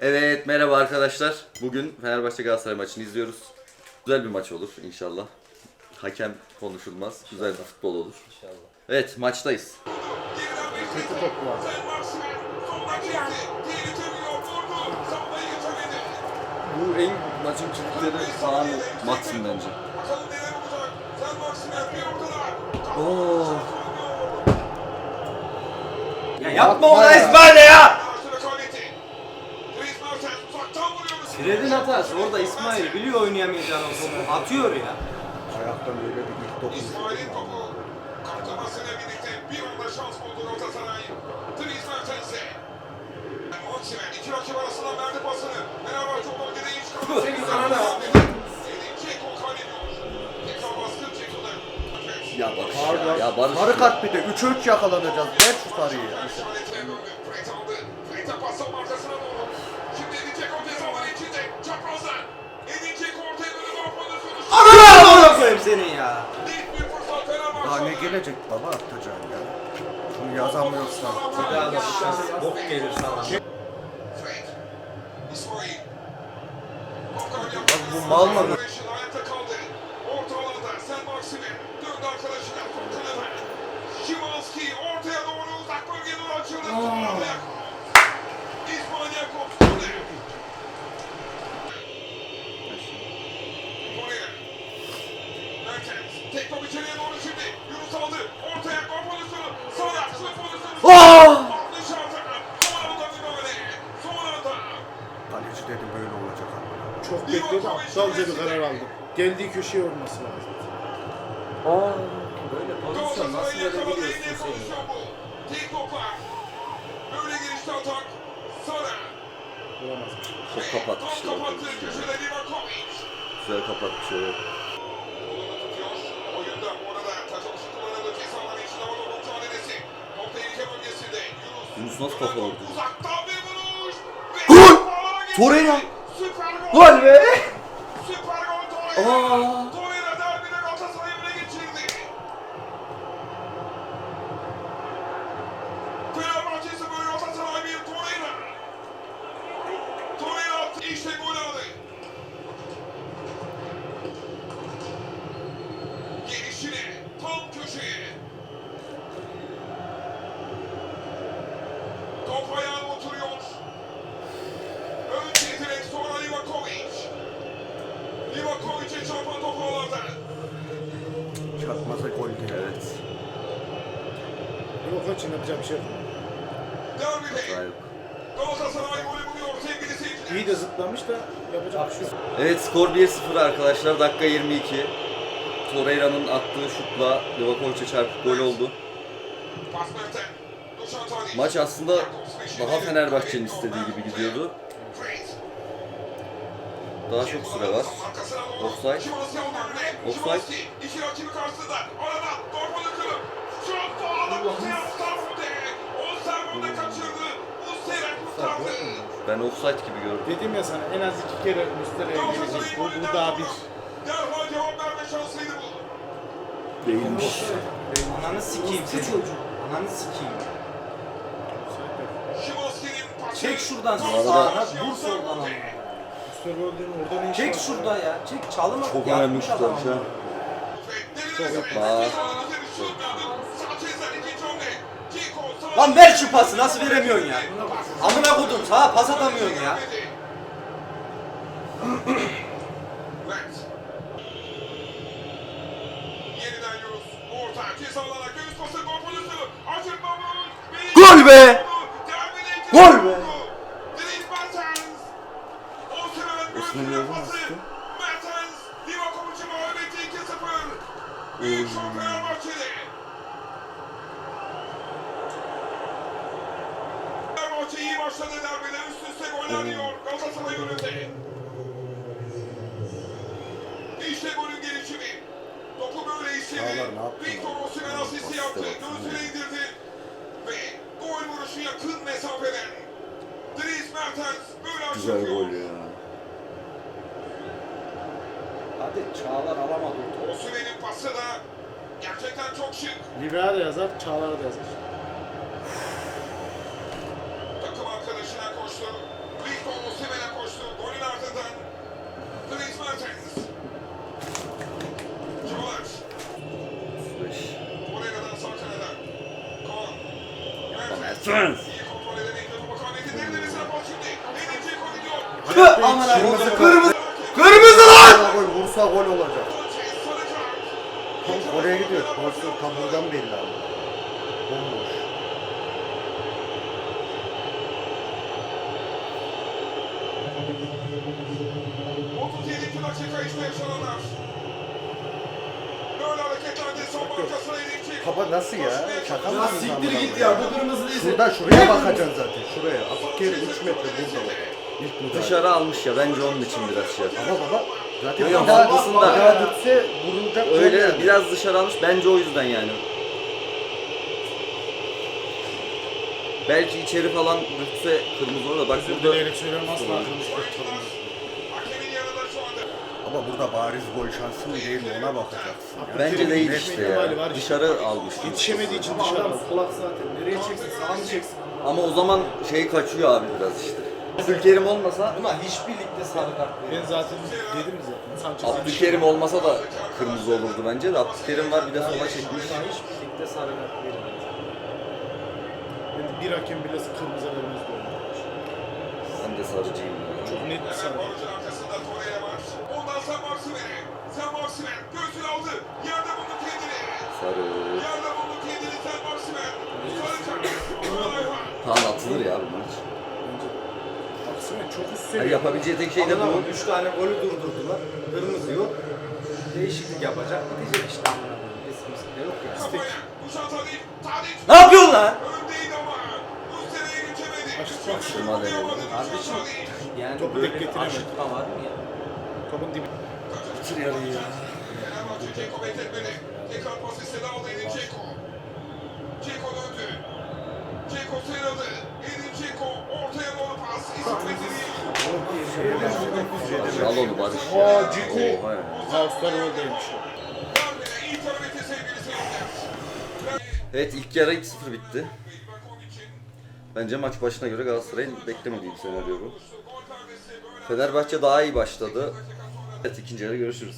Evet merhaba arkadaşlar. Bugün Fenerbahçe Galatasaray maçını izliyoruz. Güzel bir maç olur inşallah. Hakem konuşulmaz. Güzel bir futbol olur. İnşallah. Evet maçtayız. Kötü topu var. Bu en maçın kilitleri Kaan Maxim bence. Oo. Ya yapma onu ya. İsmail'e ya! Fred'in hatası orada İsmail biliyor oynayamayacağını o topu. Atıyor ya. Ayaktan böyle bir ilk dokunuş. İsmail'in topu kaptırmasıyla birlikte bir anda şans buldu Galatasaray. Dries Mertens'e. Osimhen iki rakip arasından verdi pasını. Fenerbahçe o bölgede baskı Ceko'da. Ya Pardon. ya, ya Barış. Sarı kart bir de 3'e 3 yakalanacağız. Ver şu sarıyı. Senin ya. Daha ne gelecek baba atacağım ya. Şunu yazamıyorsan. Bir daha da şans bok gelir sana. Abi bu mal mı? Bekledi, aptalca bir karar aldı. Geldiği köşeye vurması lazım. Böyle pozisyon nasıl verebiliyorsun sen ya? Tek toplar. Böyle girişte atak. Sara. Vuramazmış. Çok kapatmış Top ya. kapattı. Köşede Livakovic. Güzel kapatmış evet. Yunus. Nasıl kafa vurdu? Gol! Torreira! Gol. Be! Süper gol Torreira. Torreira derbide Galatasaray'ı öne geçirdi. Fenerbahçe 0 Galatasaray 1 Torreira. Torreira. İşte gol aldı. Gelişine tam köşeye. Top ayağına oturuyor. Önce direkt sonra Livakovic. Livakovic'e çarpan top ağlarda. Çarpmasa gol değil. Evet. Yok için yapacak bir şey yok. İyi de zıplamış da yapacak bir şey yok. Evet skor 1-0 arkadaşlar. Dakika 22. Torreira'nın attığı şutla Livakovic'e çarpıp gol oldu. Maç aslında daha Fenerbahçe'nin istediği gibi gidiyordu. Daha çok süre var. Offside. Offside. Ben offside gibi gördüm. Dedim ya sana en az iki kere Müstera'ya gelecek. Bu, bu daha bir. Bu. Değilmiş. Ananı sikeyim seni. Ananı sikeyim. Çek şuradan Tam arada- sağ Vur soldan ama. Müstera'nın orada ne işi Çek var? şurada ya. Çek çalıma. Çok Yapmış önemli adam kurtarış ha. ama. Lan ver şu pası nasıl veremiyorsun ya? Amına kodum sağa pas atamıyorsun ya. Gol be! Gol be! Mü pası. aslında? Mertens. Livakovic'i mağlup etti 2-0. Büyük şok Fenerbahçe'de. Fenerbahçe iyi başladı derbide. Üst üste goller yiyor. Galatasaray önünde. İşte golün gelişimi. Topu böyle istedi. Victor? Osimhen asisti yaptı. Göğsüne indirdi. Ve gol vuruşu yakın mesafeden. Dries Mertens böyle Güzel açılıyor. gol ya. Hadi Çağlar alamadı. Osimhen'in pası da gerçekten çok şık. Livea da yazar, Çağlar'a da yazar. Takım arkadaşına koştu. Victor Defense. İyi kontrol edemeyince topu kaybettiğinde derisine bak şimdi. Edin Gidiyor. Tüh amına Kırmızı kodum. kart. Kırmızı. Kırmızı lan! Gol vursa gol olacak. Tam oraya gidiyor. Pozisyon tam buradan belli abi. Bomboş. İşte yaşananlar. Böyle hareketlendi son markasına Edin Dzeko. Baba nasıl ya? Şaka Ya mısın siktir git ya bu kırmızı değil. Şuradan şuraya bakacaksın zaten. Şuraya. Abdülkerim 3 metre burada bak. İlk müdahale. Dışarı almış ya bence onun için biraz şey. yapıyor. Ama baba zaten Yok, daha, haklısın da. daha dürtse vurulacak. Öyle yani. biraz dışarı almış bence o yüzden yani. Belki içeri falan dürtse kırmızı olur da bak burada Dileyerek söylüyorum asla kırmızı kart. Şu. Ama burada bariz gol şansı mı değil mi ona bakacaksın. ya. bence değil işte ya. Dışarı almış. Yetişemediği için Ama dışarı aldı. solak zaten. Nereye çeksin? Sağa mı çeksin? Ama o zaman şey kaçıyor abi biraz işte. Abdülkerim olmasa Buna hiçbir ligde sarı kart Ben zaten dedim zaten. Sanchez Abdülkerim olmasa da kırmızı olurdu bence de Abdülkerim var bir de sola çekmiş. Buna hiçbir ligde sarı kart veriyor. Ben bir hakem bile kırmızı vermez diyorum. Ben de sarıcıyım. ya. Çok net bir sarı. Var. Ondan Sen Maksimen göğsünü aldı. Yerde buldu kendini. Sarı. Yerde buldu kendini Sen Maksimen. Sarı kart. Atılır ya bu maç. Aksine çok üst Yani seviye. yapabileceği tek şey de bu. Amına 3 tane golü durdurdular. Kırmızı yok. Değişiklik yapacak. Gidecek işte amına koyayım. Eskisi de yok ya. Tadic. Ne yapıyorsun lan? Şuna denedim. Kardeşim yani Topu böyle bir aşırtma var mı ya? Topun dibi. Bitir yarıyı ya. Ceko bekletmedi. Tekrar pas istedi aldı Edin Ceko. Ceko döndü. Ceko sıyrıldı. Edin Ceko ortaya doğru pas. İsabetli değil. Al onu Barış. Aa, ya. House'lar oradaymış. Evet ilk yarı 2-0 bitti. Bence maç başına göre Galatasaray'ın beklemediği bir senaryo bu. Fenerbahçe daha iyi başladı. Evet ikinci yarı görüşürüz.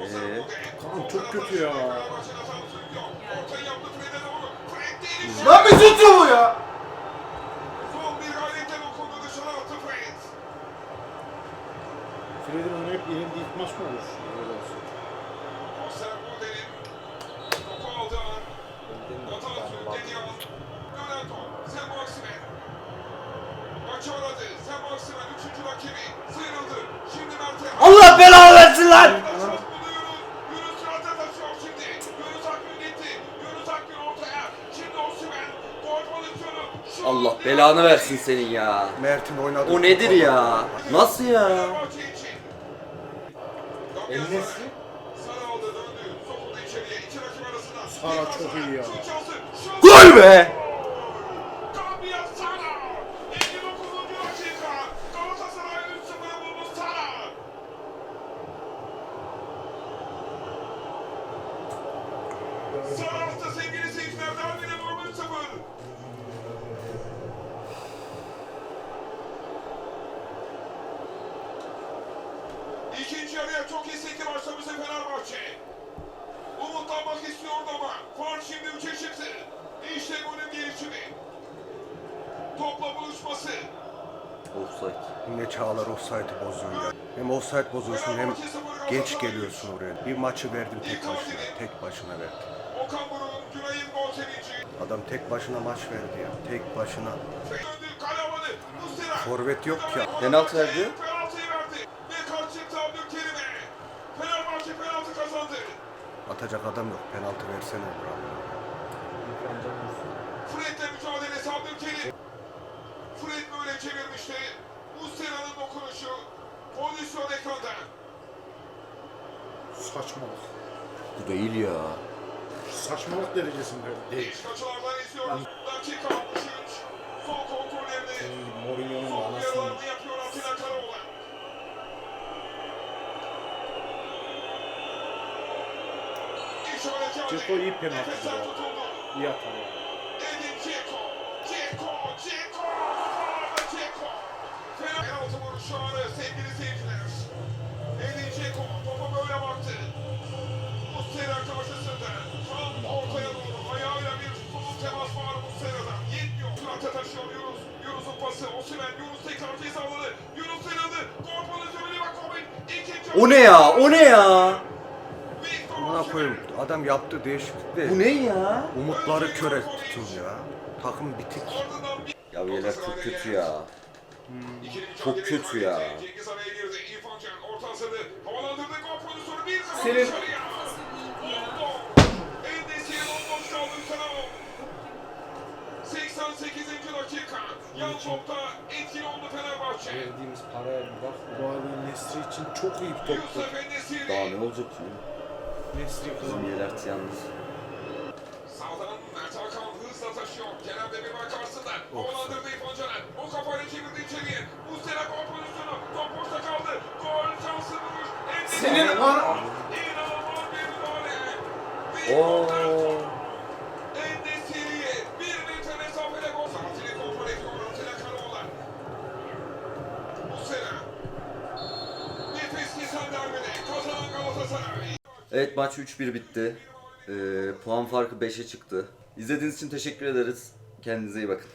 Ee. Kaan çok kötü ya. Lan bir tutuyor bu ya. Fred'in oynayıp yenildiği ilk maç mı olur? Şut. Allah belanı versin senin ya. Mert'in oynadığı O nedir ya? Nasıl ya? Arasında. Sara çok iyi ya. Gol be! Sara attı sevgili seyirciler. Derbide durum 3-0. İkinci yarıya çok istekli başlamıştı Fenerbahçe. Umutlanmak istiyordu ama fark şimdi 3'e çıktı. İşte golün gelişimi. Topla buluşması. Offside. Yine Çağlar offside'ı bozuyor ya. Hem offside bozuyorsun hem geç geliyorsun oraya. Bir maçı verdim tek başına. Tek başına verdim. Okan Buruk'un Günay'ın gol sevinci. Adam tek başına maç verdi ya. Tek başına. Döndü, kale havalı. Muslera. Forvet yok ki. Penaltı verdi. Penaltıyı verdi. Ve kart çıktı Abdülkerim'e. Fenerbahçe penaltı kazandı. Atacak adam yok. Penaltı versene olur abi. Fred'le mücadelesi Abdülkerim. Fred böyle çevirmişti. Muslera'nın dokunuşu. Pozisyon ekranda. Saçmalık. Bu değil ya. Saçmalık derecesinde değil. İlk açılardan izliyoruz. Dakika 63. Son kontrollerini. Mourinho'nun anasını. Dzeko iyi penaltı Nefesler ya. tutuldu. İyi hata ya. Edin Dzeko. Dzeko. Dzeko. Kafalarda Dzeko. Fena penaltı vuruşu anı O ne ya? O ne ya? Buna koyayım. Adam yaptığı değişiklikle Bu ne ya? umutları kör ettim ya. Takım bitik. Ya bu yerler çok kötü ya. Çok kötü ya. Senin- dışarıya. Oldu. Endesiri bomboş kaldı Hüseyin 88. dakika. Yan topta etkili oldu. Verdiğimiz paraya bir bak. Bu arada Nesri için çok iyi bir toptu. Daha ne olacak ki? Nesri Bizim kazandı. yalnız. Sağdan Mert Hakan hızla taşıyor. Kerem Demirel karşısında. Havalandırdı İrfan Caner. O kafayla çevirdi içeriye. Muslera gol pozisyonu. Top boşta kaldı. Gol şansı. Endesiri. Senin an... İnanılmaz bir müdahale. Oo. Evet maç 3-1 bitti. Ee, puan farkı 5'e çıktı. İzlediğiniz için teşekkür ederiz. Kendinize iyi bakın.